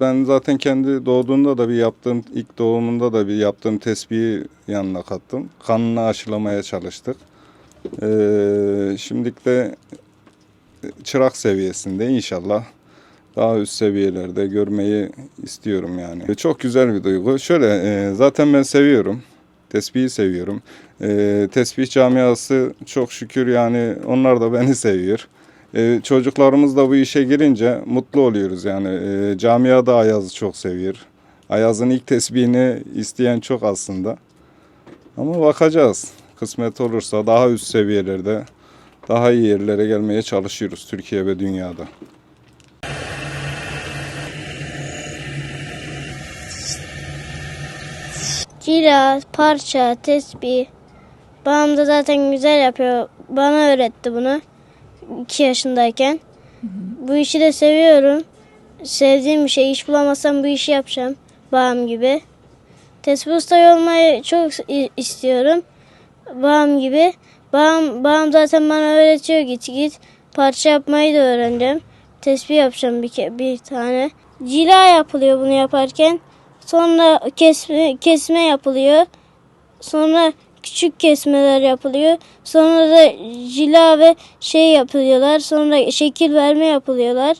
Ben zaten kendi doğduğunda da bir yaptığım, ilk doğumunda da bir yaptığım tespihi yanına kattım. Kanını aşılamaya çalıştık. Ee, şimdilik de çırak seviyesinde inşallah daha üst seviyelerde görmeyi istiyorum yani. Çok güzel bir duygu. Şöyle e, zaten ben seviyorum. Tesbihi seviyorum. E, tesbih camiası çok şükür yani onlar da beni seviyor. E, çocuklarımız da bu işe girince mutlu oluyoruz yani. E, camia da Ayaz'ı çok seviyor. Ayaz'ın ilk tesbihini isteyen çok aslında. Ama bakacağız. Kısmet olursa daha üst seviyelerde, daha iyi yerlere gelmeye çalışıyoruz Türkiye ve dünyada. Cila, parça, tesbih. Babam da zaten güzel yapıyor. Bana öğretti bunu 2 yaşındayken. Bu işi de seviyorum. Sevdiğim bir şey. İş bulamazsam bu işi yapacağım. Babam gibi. Tesbih ustayı olmayı çok istiyorum. Babam gibi. Babam, babam zaten bana öğretiyor git git. Parça yapmayı da öğrendim. Tesbih yapacağım bir, bir tane. Cila yapılıyor bunu yaparken. Sonra kesme, kesme yapılıyor. Sonra küçük kesmeler yapılıyor. Sonra da cila ve şey yapıyorlar. Sonra şekil verme yapılıyorlar.